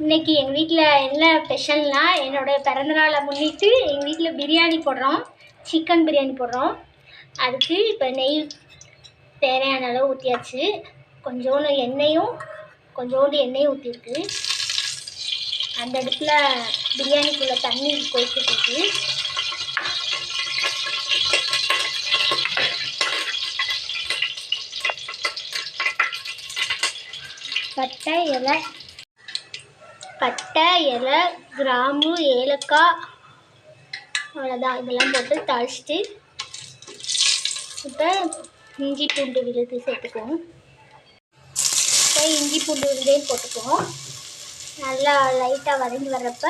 இன்னைக்கு எங்கள் வீட்டில் என்ன ஸ்பெஷல்னால் என்னோட பிறந்தநாளை முன்னிட்டு எங்கள் வீட்டில் பிரியாணி போடுறோம். சிக்கன் பிரியாணி போடுறோம். அதுக்கு இப்போ நெய் தேவையான அளவு ஊற்றியாச்சு கொஞ்சோண்டு எண்ணெயும் கொஞ்சோண்டு எண்ணெயும் ஊற்றிருக்கு அந்த இடத்துல பிரியாணிக்குள்ளே தண்ணி கொதிச்சுட்டு பட்டை இலை பட்டை இலை கிராம்பு ஏலக்காய் அவ்வளோதான் இதெல்லாம் போட்டு தாளிச்சிட்டு இப்போ இஞ்சி பூண்டு விழுது சேர்த்துக்குவோம். இப்போ இஞ்சி பூண்டு விழுதையும் போட்டுக்குவோம். நல்லா லைட்டாக வதங்கி வர்றப்ப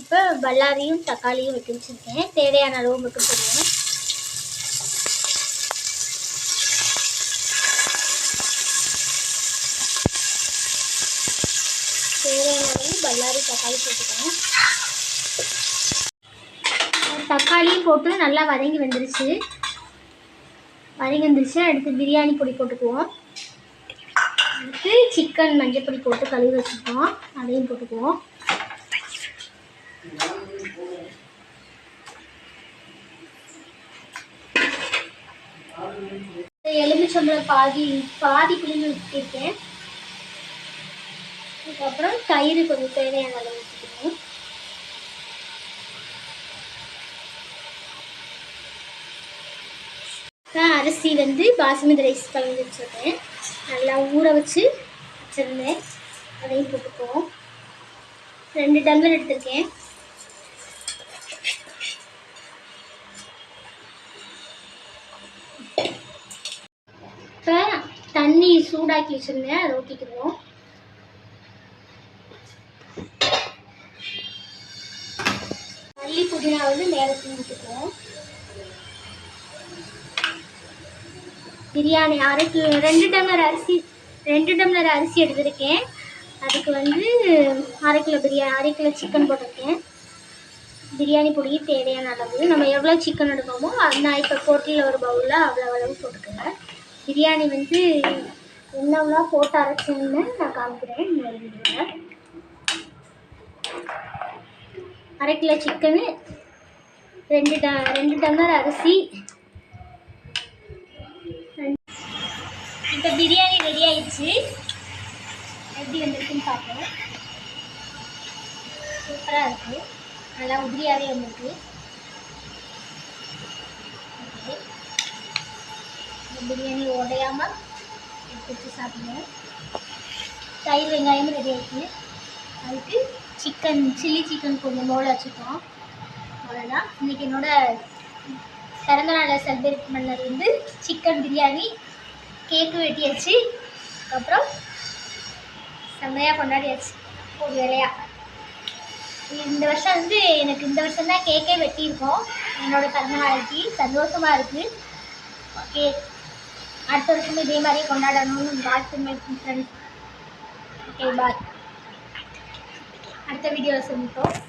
இப்போ பல்லாரியும் தக்காளியும் வெட்டி வச்சுருக்கேன். தேவையான அளவு மட்டும் போடுவோம் தேவையான பல்லாரி தக்காளி போட்டுக்கணும் தக்காளியும் போட்டு நல்லா வதங்கி வந்துருச்சு. வதங்கி வந்துருச்சு. அடுத்து பிரியாணி பொடி போட்டுக்குவோம். அடுத்து சிக்கன் மஞ்சள் பொடி போட்டு கழுவி வச்சுருக்கோம் அதையும் போட்டுக்குவோம். எலுமிச்சம்பளம் பாதி பாதி பிழிஞ்சு வச்சுருக்கேன் அதுக்கப்புறம் தயிர் கொஞ்சம் தேவையான அளவு ஊற்றிக்கணும். அரிசி வந்து பாசுமதி ரைஸ் கலந்து வச்சுருக்கேன் நல்லா ஊற வச்சு வச்சுருந்தேன். அதையும் போட்டுக்குவோம். ரெண்டு டம்ளர் எடுத்திருக்கேன். இப்போ தண்ணி சூடாக்கி வச்சுருந்தேன். அதை ஊற்றிக்கிடுவோம் புதினா வந்து மேலே தூங்கிட்டுக்குவோம் பிரியாணி அரை கிலோ ரெண்டு டம்ளர் அரிசி ரெண்டு டம்ளர் அரிசி எடுத்திருக்கேன். அதுக்கு வந்து அரை கிலோ பிரியாணி அரை கிலோ சிக்கன் போட்டிருக்கேன். பிரியாணி பொடி தேவையான அளவு. நம்ம எவ்வளோ சிக்கன் எடுக்கோமோ நான் இப்போ போட்டியில் ஒரு பவுலில் அவ்வளோ அளவு போட்டுக்கோங்க பிரியாணி வந்து என்னவெல்லாம் போட்டு அரைச்சேன்னு நான் காமிக்கிறேன் இந்த வீடியோவில் அரை கிலோ சிக்கனு ரெண்டு ட ரெண்டு டம்ளர் அரிசி. இப்போ பிரியாணி ரெடி ஆயிடுச்சு. எப்படி வந்திருக்குன்னு பார்ப்போம். சூப்பராக இருக்குது நல்லா உதிரியாகவே வந்திருக்கு. பிரியாணி உடையாமல் எடுத்து வச்சு சாப்பிடுவோம் தயிர் வெங்காயமும் ரெடி ஆயிடுச்சு. அதுக்கு சிக்கன் சில்லி சிக்கன் கொஞ்சம் மோளை வச்சுருக்கோம் அவ்வளோதான் இன்றைக்கி என்னோடய பிறந்தநாளை செலிப்ரேட் பண்ணது வந்து சிக்கன் பிரியாணி. கேக்கு வெட்டியாச்சு. அதுக்கப்புறம் செம்மையாக கொண்டாடியாச்சு. ஒரு வேலையாக இந்த வருஷம் வந்து எனக்கு இந்த வருஷம் தான் கேக்கே வெட்டியிருக்கோம். என்னோடய பிறந்த நாளைக்கு சந்தோஷமாக இருக்குது ஓகே அடுத்த வருஷமும் இதே மாதிரியே கொண்டாடணும்னு வாழ்த்து friends okay bye அடுத்த வீடியோவில் சந்திப்போம்